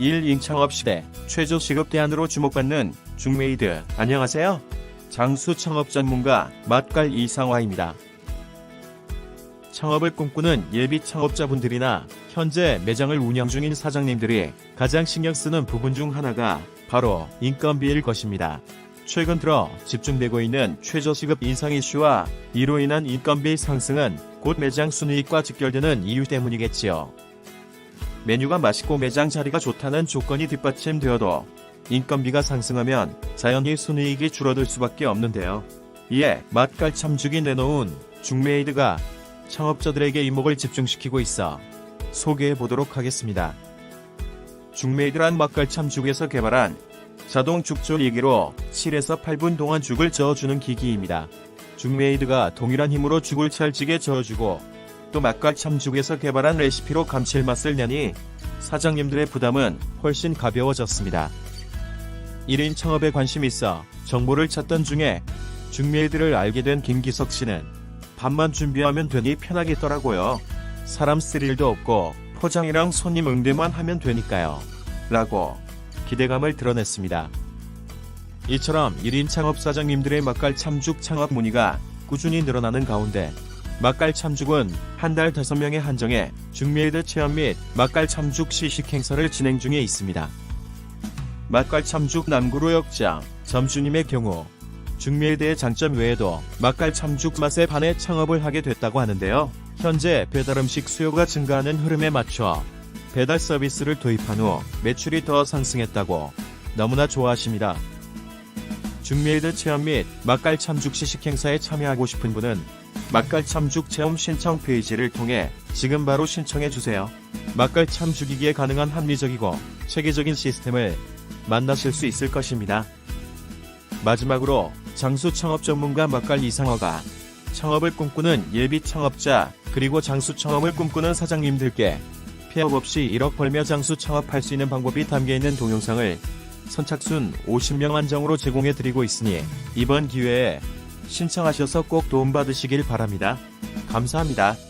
1 인 창업 시대 최저 시급 대안으로 주목받는 중메이드 안녕하세요. 장수 창업 전문가 맛깔 이상화입니다. 창업을 꿈꾸는 예비 창업자분들이나 현재 매장을 운영 중인 사장님들이 가장 신경 쓰는 부분 중 하나가 바로 인건비일 것입니다. 최근 들어 집중되고 있는 최저시급 인상 이슈와 이로 인한 인건비 상승은 곧 매장 순이익과 직결되는 이유 때문이겠지요. 메뉴가 맛있고 매장 자리가 좋다는 조건이 뒷받침되어도 인건비가 상승하면 자연히 순이익이 줄어들 수밖에 없는데요. 이에 맛깔 참죽이 내놓은 중메이드가 창업자들에게 이목을 집중시키고 있어 소개해 보도록 하겠습니다. 중메이드란 맛깔 참죽에서 개발한 자동 죽조 2기로 7에서 8분 동안 죽을 저어주는 기기입니다. 중메이드가 동일한 힘으로 죽을 찰지게 저어주고 또 맛깔 참죽에서 개발한 레시피로 감칠맛을 내니 사장님들의 부담은 훨씬 가벼워졌습니다. 1인 창업에 관심 있어 정보를 찾던 중에 중메이드를 알게 된 김기석 씨는 밥만 준비하면 되니 편하겠더라고요. 사람 쓸 일도 없고 포장이랑 손님 응대만 하면 되니까요. 라고 기대감을 드러냈습니다. 이처럼 1인 창업 사장님들의 맛깔 참죽 창업 문의가 꾸준히 늘어나는 가운데 맛깔 참죽은 한 달 5명에 한정해 중메이드 체험 및 맛깔 참죽 시식 행사를 진행 중에 있습니다. 맛깔 참죽 남구로 역장 점주님의 경우 중메이드의 장점 외에도 맛깔 참죽 맛에 반해 창업을 하게 됐다고 하는데요. 현재 배달 음식 수요가 증가하는 흐름에 맞춰 배달 서비스를 도입한 후 매출이 더 상승했다고 너무나 좋아하십니다. 중메이드 체험 및 맛깔 참죽 시식 행사에 참여하고 싶은 분은 맛깔 참죽 체험 신청 페이지를 통해 지금 바로 신청해 주세요. 맛깔 참죽이기에 가능한 합리적이고 체계적인 시스템을 만나실 수 있을 것입니다. 마지막으로 장수 창업 전문가 맛깔 이상화가 창업을 꿈꾸는 예비 창업자 그리고 장수 창업을 꿈꾸는 사장님들께 폐업 없이 1억 벌며 장수 창업할 수 있는 방법이 담겨 있는 동영상을 선착순 50명 한정으로 제공해 드리고 있으니 이번 기회에 신청하셔서 꼭 도움받으시길 바랍니다. 감사합니다.